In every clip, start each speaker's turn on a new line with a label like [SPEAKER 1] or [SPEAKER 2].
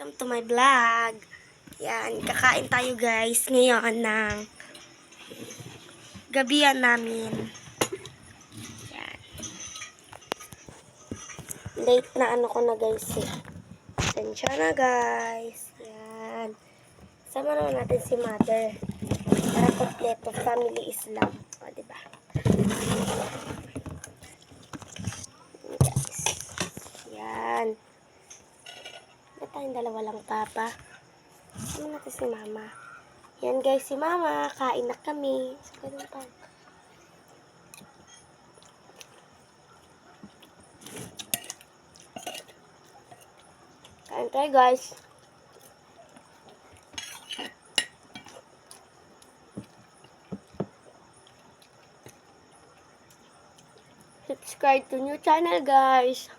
[SPEAKER 1] Welcome to my vlog. Yan, kakain tayo guys ngayon ng gabihan namin. Yan. Late na ano ko na guys eh. Tensya na guys. Yan. Sama naman natin si mother. Para kompleto family Islam. O, diba? Guys. Yan. Ba't tayong dalawa lang, Papa? Ano natin si Mama? Yan, guys, si Mama. Kain na kami. Ganun pa. Kain tayo, guys. Subscribe to new channel, guys.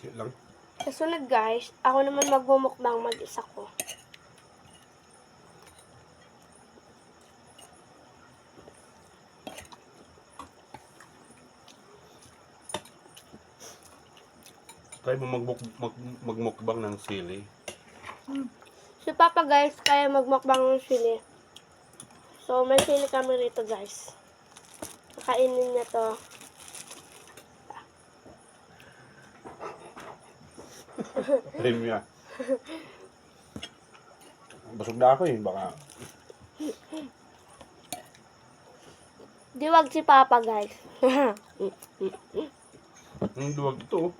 [SPEAKER 2] Cute lang.
[SPEAKER 1] Kasunod guys, ako naman magmumukbang mag-isa ko.
[SPEAKER 2] Try mo magmuk mag magmukbang ng sili.
[SPEAKER 1] Si Papa guys, kaya magmukbang ng sili. So, may sili kami rito guys. Kakainin niya to.
[SPEAKER 2] Rim niya. Basog na ako eh. Baka
[SPEAKER 1] Diwag si Papa guys.
[SPEAKER 2] ang duwag ito.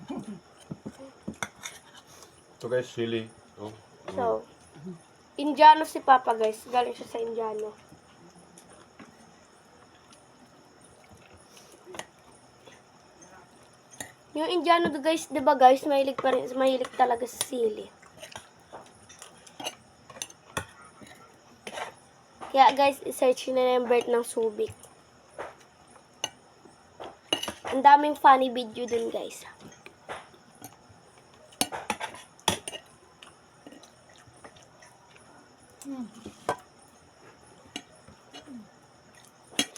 [SPEAKER 2] Ito guys, sili. Oh.
[SPEAKER 1] so, Indiano si Papa guys. Galing siya sa Indiano. Yung Indiano guys, 'di ba guys, mahilig pa rin, mahilig talaga sa sili. Kaya guys, i-search nyo na yung birth ng Subic. Ang daming funny video dun guys.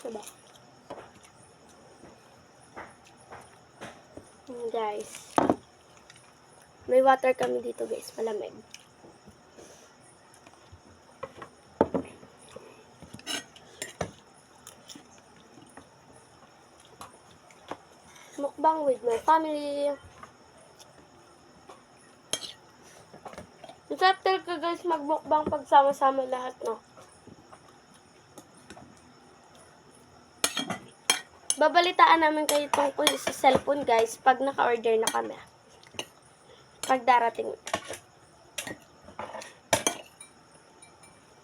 [SPEAKER 1] Diba? Yun, guys. May water kami dito guys, malamig. Mukbang with my family. Masarap talaga guys magmukbang pagsama-sama lahat, no? Babalitaan namin kayo tungkol sa cellphone guys pag naka-order na kami. Pag darating.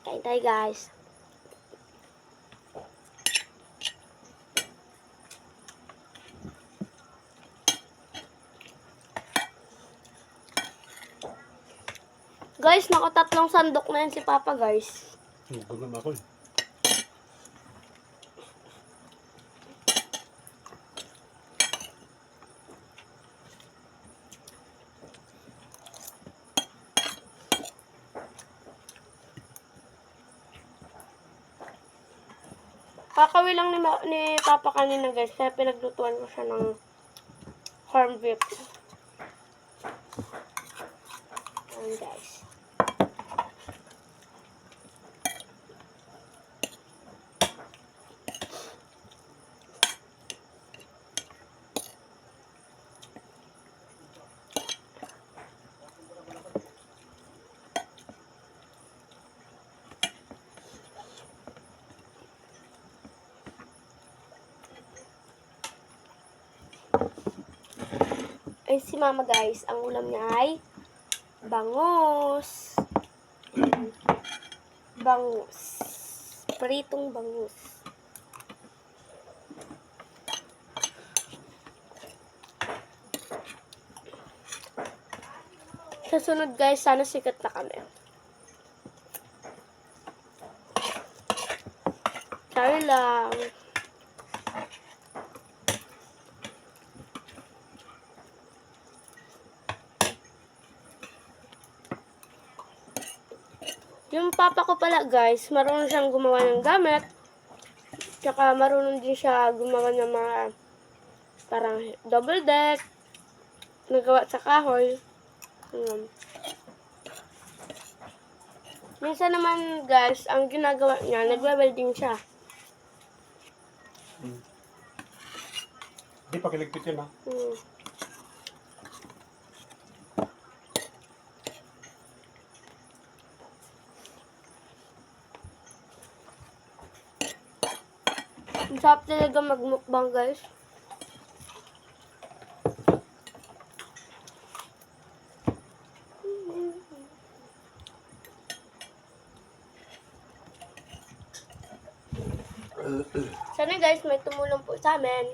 [SPEAKER 1] Kain tayo guys. Guys, nakatatlong sandok na yan si Papa guys.
[SPEAKER 2] Naman ako eh.
[SPEAKER 1] Kakawi lang ni, ni Papa kanina guys, kaya pinaglutuan ko siya ng corn beef. Ayan guys. Ay, si Mama guys, ang ulam niya ay bangus. Bangus. Pritong bangus. Sa sunod guys, sana sikat na kami. Sorry lang. Yung papa ko pala guys, marunong siyang gumawa ng gamit. Tsaka marunong din siya gumawa ng mga parang double deck. Nagawa sa kahoy. Ayun. Minsan naman guys, ang ginagawa niya, nagwe-welding siya.
[SPEAKER 2] Hindi pa kiligpit yun ha.
[SPEAKER 1] Hmm. Ang sarap talaga magmukbang guys. Sana guys, may tumulong po sa amin.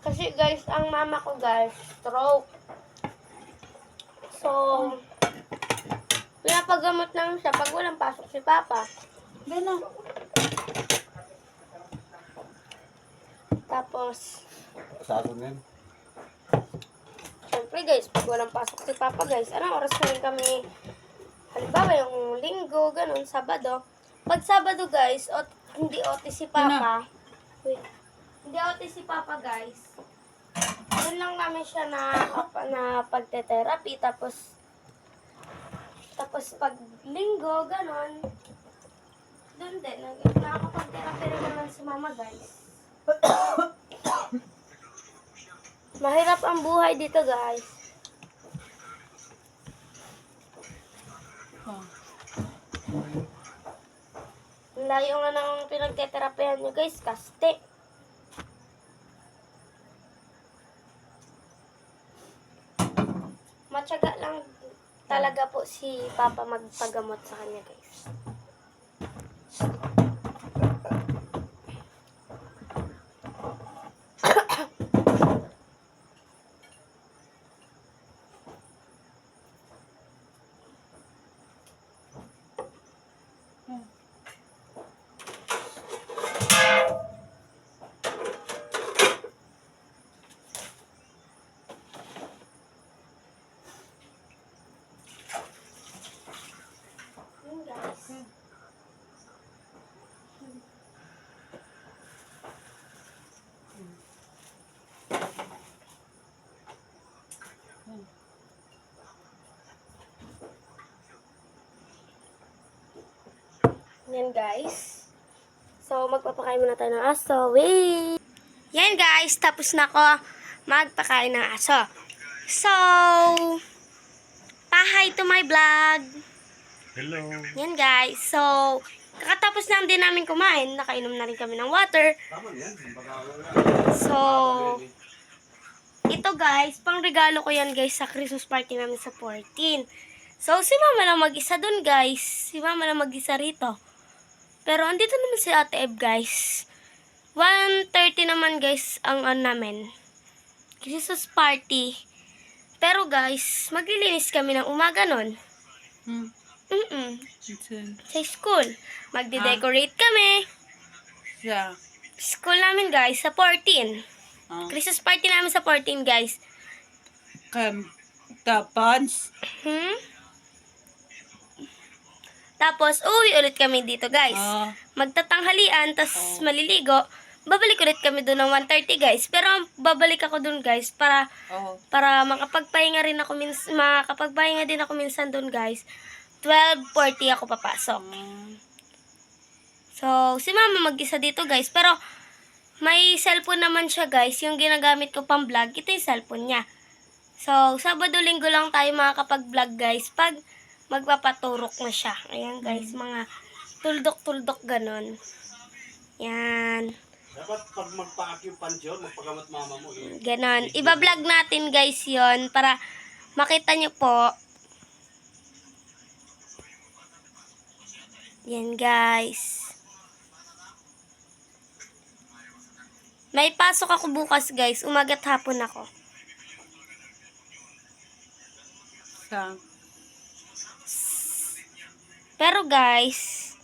[SPEAKER 1] Kasi guys, ang mama ko guys, stroke. So, pinapagamot lang siya pag walang pasok si Papa.
[SPEAKER 3] Gano'n.
[SPEAKER 1] Tapos,
[SPEAKER 2] Sa akin yan.
[SPEAKER 1] syempre guys, pag walang pasok si Papa guys, anong oras na rin kami, halimbawa yung linggo, ganun, Sabado. Pag Sabado guys, ot, hindi OT si Papa, wait, hindi OT si Papa guys, doon lang namin siya na, na pagte-therapy, tapos, tapos pag linggo, ganun, doon din, rin naman si Mama guys. Mahirap ang buhay dito, guys. Ang layo nga ng pinagteterapihan nyo, guys. Kaste. Matyaga lang talaga po si Papa magpagamot sa kanya, guys. Thank you. Yan guys. So, magpapakain muna tayo ng aso. Wait! Yan guys, tapos na ako magpakain ng aso. So, pahay to my vlog.
[SPEAKER 2] Hello.
[SPEAKER 1] Yan guys. So, kakatapos lang din namin kumain. Nakainom na rin kami ng water. So, ito guys, pang regalo ko yan guys sa Christmas party namin sa 14. So, si mama lang mag-isa dun guys. Si mama lang mag-isa rito. Pero andito naman si Ate Eb guys. 1.30 naman guys ang ano namin. Christmas party. Pero guys, maglilinis kami ng umaga nun.
[SPEAKER 3] Hmm.
[SPEAKER 1] Mm-mm. Sa school. Magde-decorate kami.
[SPEAKER 3] Sa.
[SPEAKER 1] School namin guys sa 14.
[SPEAKER 3] Ah.
[SPEAKER 1] Christmas party namin sa 14 guys.
[SPEAKER 3] Kam. Tapos.
[SPEAKER 1] Hmm? Tapos, uwi ulit kami dito, guys.
[SPEAKER 3] Ah.
[SPEAKER 1] Magtatanghalian, tas maliligo. Babalik ulit kami doon ng 1.30, guys. Pero, babalik ako doon, guys, para
[SPEAKER 3] Oh.
[SPEAKER 1] para makapagpahinga rin ako minsan, makakapagpahinga din ako minsan doon, guys. 12.40 ako papasok.
[SPEAKER 3] Ah.
[SPEAKER 1] So, si mama mag-isa dito, guys. Pero, may cellphone naman siya, guys. Yung ginagamit ko pang vlog, ito yung cellphone niya. So, Sabado-Linggo lang tayo makakapag-vlog, guys. Pag magpapaturok na siya. Ayan, guys. Mga tuldok-tuldok ganon. Yan.
[SPEAKER 2] Dapat pag magpa-acupuncture, magpagamot mama mo. Eh.
[SPEAKER 1] Ganon. Iba-vlog natin, guys, yon para makita nyo po. Yan, guys. May pasok ako bukas, guys. Umagat hapon ako.
[SPEAKER 3] Sa.
[SPEAKER 1] Pero guys,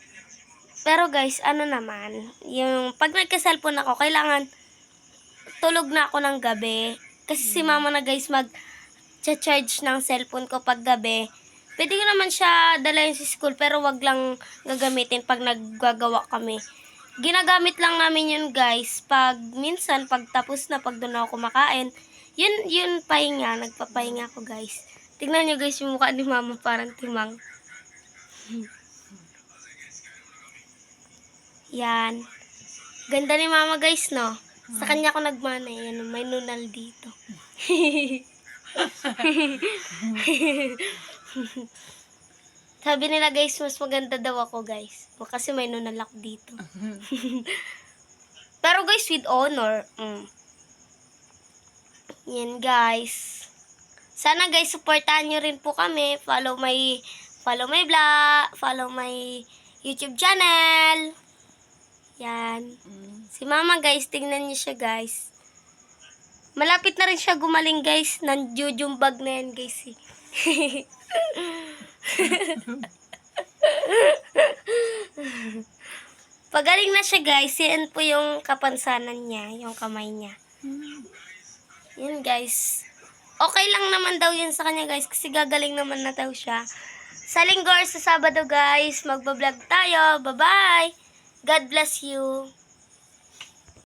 [SPEAKER 1] pero guys, ano naman, yung pag nagka-cellphone ako, kailangan tulog na ako ng gabi. Kasi si mama na guys mag charge ng cellphone ko pag gabi. Pwede ko naman siya dalayan sa school pero wag lang gagamitin pag naggagawa kami. Ginagamit lang namin yun guys pag minsan pag tapos na pag doon ako kumakain. Yun, yun pahinga. Nagpapahinga ako guys. Tignan nyo guys yung mukha ni mama parang timang. Yan. Ganda ni mama guys no. Sa kanya ako nagmana. Yan, may nunal dito. Sabi nila guys, mas maganda daw ako guys. Kasi may nunal ako dito. Pero guys, with honor. Mm. Yan guys. Sana guys, supportahan nyo rin po kami. Follow my, follow my vlog, follow my YouTube channel. Yan. Si mama guys, tingnan niyo siya guys. Malapit na rin siya gumaling guys. Nanjujumbag na yan guys. eh. Pagaling na siya guys, yan po yung kapansanan niya, yung kamay niya. Yan guys. Okay lang naman daw yun sa kanya guys kasi gagaling naman na daw siya. Sa linggo sa Sabado guys, magbablog tayo. Bye-bye! God bless you.